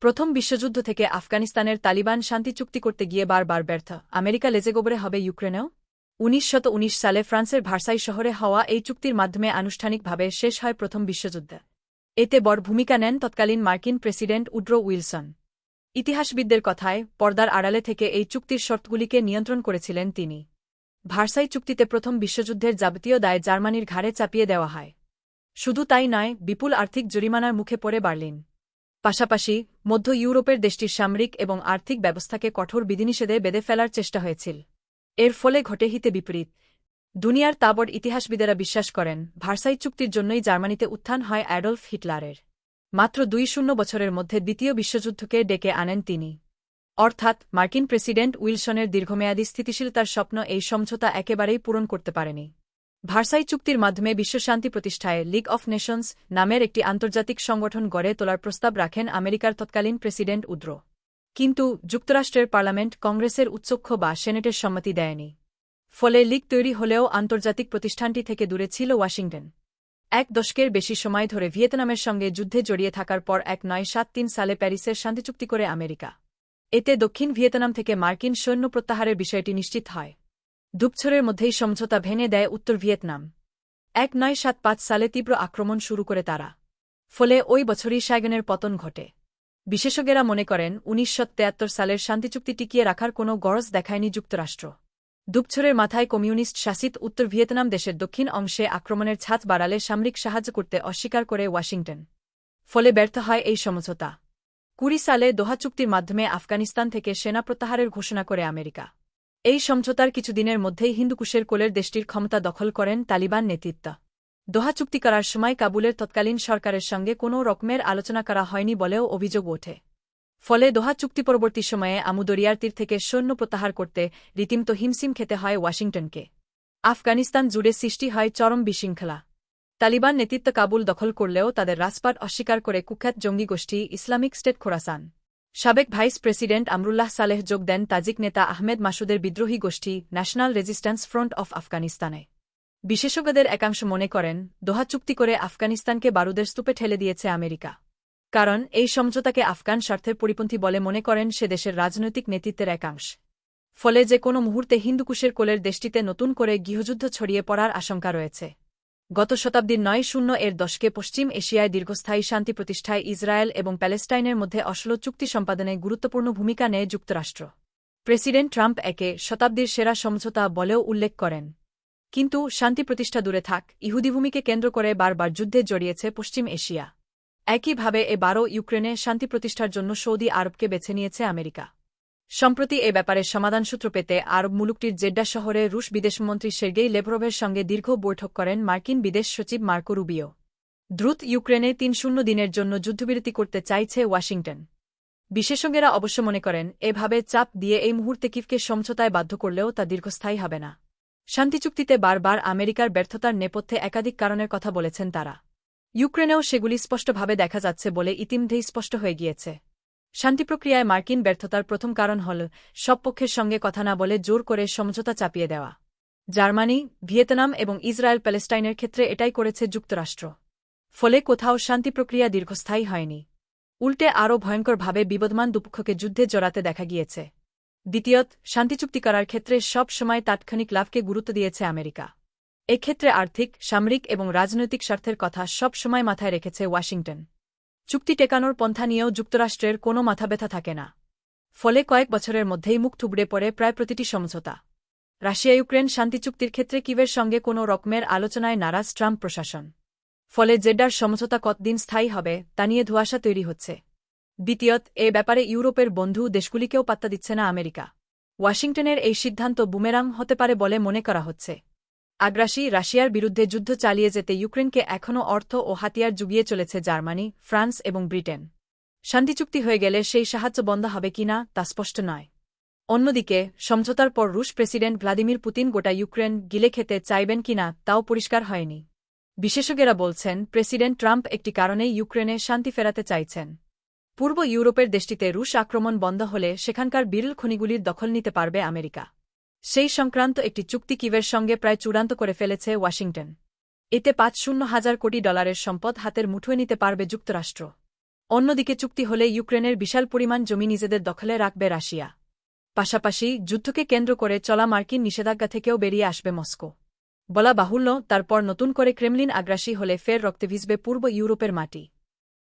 প্রথম বিশ্বযুদ্ধ থেকে আফগানিস্তানের তালিবান শান্তি চুক্তি করতে গিয়ে বারবার ব্যর্থ। আমেরিকা লেজেগোবরে হবে ইউক্রেনেও। উনিশ সালে ফ্রান্সের ভার্সাই শহরে হওয়া এই চুক্তির মাধ্যমে আনুষ্ঠানিকভাবে শেষ হয় প্রথম বিশ্বযুদ্ধ। এতে বড় ভূমিকা নেন তৎকালীন মার্কিন প্রেসিডেন্ট উড্রো উইলসন। ইতিহাসবিদদের কথায়, পর্দার আড়ালে থেকে এই চুক্তির শর্তগুলিকে নিয়ন্ত্রণ করেছিলেন তিনি। ভার্সাই চুক্তিতে প্রথম বিশ্বযুদ্ধের যাবতীয় দায় জার্মানির ঘাড়ে চাপিয়ে দেওয়া হয়। শুধু তাই নয়, বিপুল আর্থিক জরিমানার মুখে পড়ে বার্লিন। পাশাপাশি মধ্য ইউরোপের দেশটির সামরিক এবং আর্থিক ব্যবস্থাকে কঠোর বিধিনিষেধে বেঁধে ফেলার চেষ্টা হয়েছিল। এর ফলে ঘটে হিতে বিপরীত। দুনিয়ার তাবড় ইতিহাসবিদেরা বিশ্বাস করেন, ভার্সাই চুক্তির জন্যই জার্মানিতে উত্থান হয় অ্যাডলফ হিটলারের। মাত্র দুই শূন্য বছরের মধ্যে দ্বিতীয় বিশ্বযুদ্ধকে ডেকে আনেন তিনি। অর্থাৎ মার্কিন প্রেসিডেন্ট উইলসনের দীর্ঘমেয়াদী স্থিতিশীলতার স্বপ্ন এই সমঝোতা একেবারেই পূরণ করতে পারেনি। ভার্সাই চুক্তির মাধ্যমে বিশ্বশান্তি প্রতিষ্ঠায় লিগ অফ নেশনস নামের একটি আন্তর্জাতিক সংগঠন গড়ে তোলার প্রস্তাব রাখেন আমেরিকার তৎকালীন প্রেসিডেন্ট উদ্র। কিন্তু যুক্তরাষ্ট্রের পার্লামেন্ট কংগ্রেসের উচ্চক্ষ বা সেনেটের সম্মতি দেয়নি। ফলে লিগ তৈরি হলেও আন্তর্জাতিক প্রতিষ্ঠানটি থেকে দূরে ছিল ওয়াশিংটন। এক দশকের বেশি সময় ধরে ভিয়েতনামের সঙ্গে যুদ্ধে জড়িয়ে থাকার পর এক নয় সাত তিন সালে প্যারিসের শান্তিচুক্তি করে আমেরিকা। এতে দক্ষিণ ভিয়েতনাম থেকে মার্কিন সৈন্য প্রত্যাহারের বিষয়টি নিশ্চিত হয়। দুপছরের মধ্যেই সমঝোতা ভেঙে দেয় উত্তর ভিয়েতনাম। এক নয় সাত পাঁচ সালে তীব্র আক্রমণ শুরু করে তারা। ফলে ওই বছরই সাইগনের পতন ঘটে। বিশেষজ্ঞরা মনে করেন উনিশশো সালের শান্তিচুক্তি টিকিয়ে রাখার কোনো গরজ দেখায়নি যুক্তরাষ্ট্র। দুপছরের মাথায় কমিউনিস্ট শাসিত উত্তর ভিয়েতনাম দেশের দক্ষিণ অংশে আক্রমণের ছাদ বাড়ালে সামরিক সাহায্য করতে অস্বীকার করে ওয়াশিংটন। ফলে ব্যর্থ হয় এই সমঝোতা। কুড়ি সালে দোহা চুক্তির মাধ্যমে আফগানিস্তান থেকে সেনা প্রত্যাহারের ঘোষণা করে আমেরিকা। এই সমঝোতার কিছুদিনের মধ্যেই হিন্দুকুশের কোলের দেশটির ক্ষমতা দখল করেন তালিবান নেতৃত্ব। দোহা চুক্তি করার সময় কাবুলের তৎকালীন সরকারের সঙ্গে কোনো রকমের আলোচনা করা হয়নি বলেও অভিযোগ ওঠে। ফলে দোহা চুক্তি পরবর্তী সময়ে আমুদরিয়ার তীর থেকে সৈন্য প্রত্যাহার করতে রীতিমতো হিমসিম খেতে হয় ওয়াশিংটনকে। আফগানিস্তান জুড়ে সৃষ্টি হয় চরম বিশৃঙ্খলা। তালিবান নেতৃত্ব কাবুল দখল করলেও তাদের রাজপাট অস্বীকার করে কুখ্যাত জঙ্গি গোষ্ঠী ইসলামিক স্টেট খোরাসান। সাবেক ভাইস প্রেসিডেন্ট আমরুল্লাহ সালেহ যোগ দেন তাজিক নেতা আহমেদ মাসুদের বিদ্রোহী গোষ্ঠী ন্যাশনাল রেজিস্ট্যান্স ফ্রন্ট অফ আফগানিস্তানে। বিশেষজ্ঞদের একাংশ মনে করেন, দোহা চুক্তি করে আফগানিস্তানকে বারুদের স্তূপে ঠেলে দিয়েছে আমেরিকা। কারণ, এই সমঝোতাকে আফগান স্বার্থের পরিপন্থী বলে মনে করেন সে দেশের রাজনৈতিক নেতৃত্বের একাংশ। ফলে যে কোনো মুহূর্তে হিন্দুকুশের কোলের দেশটিতে নতুন করে গৃহযুদ্ধ ছড়িয়ে পড়ার আশঙ্কা রয়েছে। গত শতাব্দীর নয় শূন্য এর দশকে পশ্চিম এশিয়ায় দীর্ঘস্থায়ী শান্তি প্রতিষ্ঠায় ইসরায়েল এবং প্যালেস্টাইনের মধ্যে অসল চুক্তি সম্পাদনে গুরুত্বপূর্ণ ভূমিকা নেয় যুক্তরাষ্ট্র। প্রেসিডেন্ট ট্রাম্প একে শতাব্দীর সেরা সমঝোতা বলেও উল্লেখ করেন। কিন্তু শান্তি প্রতিষ্ঠা দূরে থাক ইহুদিভূমিকে কেন্দ্র করে বারবার যুদ্ধে জড়িয়েছে পশ্চিম এশিয়া। একইভাবে এ বারো ইউক্রেনে শান্তি প্রতিষ্ঠার জন্য সৌদি আরবকে বেছে নিয়েছে আমেরিকা। সম্প্রতি এ ব্যাপারে সমাধানসূত্র পেতে আরব মুলুকটির জেড্ডা শহরে রুশ বিদেশমন্ত্রী সের্গেই লেভরভের সঙ্গে দীর্ঘ বৈঠক করেন মার্কিন বিদেশ সচিব মার্কো রুবিও। দ্রুত ইউক্রেনে তিন শূন্য দিনের জন্য যুদ্ধবিরতি করতে চাইছে ওয়াশিংটন। বিশেষজ্ঞরা অবশ্য মনে করেন, এভাবে চাপ দিয়ে এই মুহূর্তে কিফকে সমঝোতায় বাধ্য করলেও তা দীর্ঘস্থায়ী হবে না। শান্তি চুক্তিতে বারবার আমেরিকার ব্যর্থতার নেপথ্যে একাধিক কারণের কথা বলেছেন তারা। ইউক্রেনেও সেগুলি স্পষ্টভাবে দেখা যাচ্ছে বলে ইতিমধ্যেই স্পষ্ট হয়ে গিয়েছে। শান্তিপ্রক্রিয়ায় মার্কিন ব্যর্থতার প্রথম কারণ হল, সব পক্ষের সঙ্গে কথা না বলে জোর করে সমঝোতা চাপিয়ে দেওয়া। জার্মানি, ভিয়েতনাম এবং ইসরায়েল প্যালেস্টাইনের ক্ষেত্রে এটাই করেছে যুক্তরাষ্ট্র। ফলে কোথাও শান্তি প্রক্রিয়া দীর্ঘস্থায়ী হয়নি। উল্টে আরও ভয়ঙ্করভাবে বিবদমান দুপক্ষকে যুদ্ধে জড়াতে দেখা গিয়েছে। দ্বিতীয়ত শান্তিচুক্তি করার ক্ষেত্রে সব সময় তাৎক্ষণিক লাভকে গুরুত্ব দিয়েছে আমেরিকা। এক্ষেত্রে আর্থিক, সামরিক এবং রাজনৈতিক স্বার্থের কথা সব সময় মাথায় রেখেছে ওয়াশিংটন। চুক্তি টেকানোর পন্থা নিয়েও যুক্তরাষ্ট্রের কোনো মাথা ব্যথা থাকে না। ফলে কয়েক বছরের মধ্যেই মুখ থুবড়ে পড়ে প্রায় প্রতিটি সমঝোতা। রাশিয়া ইউক্রেন শান্তি চুক্তির ক্ষেত্রে কিভের সঙ্গে কোনো রকমের আলোচনায় নারাজ ট্রাম্প প্রশাসন। ফলে জেড্ডার সমঝোতা কতদিন স্থায়ী হবে, তা নিয়ে ধোয়াশা তৈরি হচ্ছে। দ্বিতীয়ত, এ ব্যাপারে ইউরোপের বন্ধু দেশগুলিকেও পাত্তা দিচ্ছে না আমেরিকা। ওয়াশিংটনের এই সিদ্ধান্ত বুমেরাং হতে পারে বলে মনে করা হচ্ছে। আগ্রাসী রাশিয়ার বিরুদ্ধে যুদ্ধ চালিয়ে যেতে ইউক্রেনকে এখনও অর্থ ও হাতিয়ার জুগিয়ে চলেছে জার্মানি, ফ্রান্স এবং ব্রিটেন। শান্তিচুক্তি হয়ে গেলে সেই সাহায্য বন্ধ হবে কিনা তা স্পষ্ট নয়। অন্যদিকে, সমঝোতার পর রুশ প্রেসিডেন্ট ভ্লাদিমির পুতিন গোটা ইউক্রেন গিলে খেতে চাইবেন কিনা তাও পরিষ্কার হয়নি। বিশেষজ্ঞরা বলছেন, প্রেসিডেন্ট ট্রাম্প একটি কারণে ইউক্রেনে শান্তি ফেরাতে চাইছেন। পূর্ব ইউরোপের দেশটিতে রুশ আক্রমণ বন্ধ হলে সেখানকার বিরল খনিগুলির দখল নিতে পারবে আমেরিকা। সেই সংক্রান্ত একটি চুক্তি কিভের সঙ্গে প্রায় চূড়ান্ত করে ফেলেছে ওয়াশিংটন। এতে পাঁচ শূন্য হাজার কোটি ডলারের সম্পদ হাতের মুঠোয় নিতে পারবে যুক্তরাষ্ট্র। অন্যদিকে চুক্তি হলে ইউক্রেনের বিশাল পরিমাণ জমি নিজেদের দখলে রাখবে রাশিয়া। পাশাপাশি যুদ্ধকে কেন্দ্র করে চলা মার্কিন নিষেধাজ্ঞা থেকেও বেরিয়ে আসবে মস্কো। বলা বাহুল্য, তারপর নতুন করে ক্রেমলিন আগ্রাসী হলে ফের রক্তে ভিজবে পূর্ব ইউরোপের মাটি।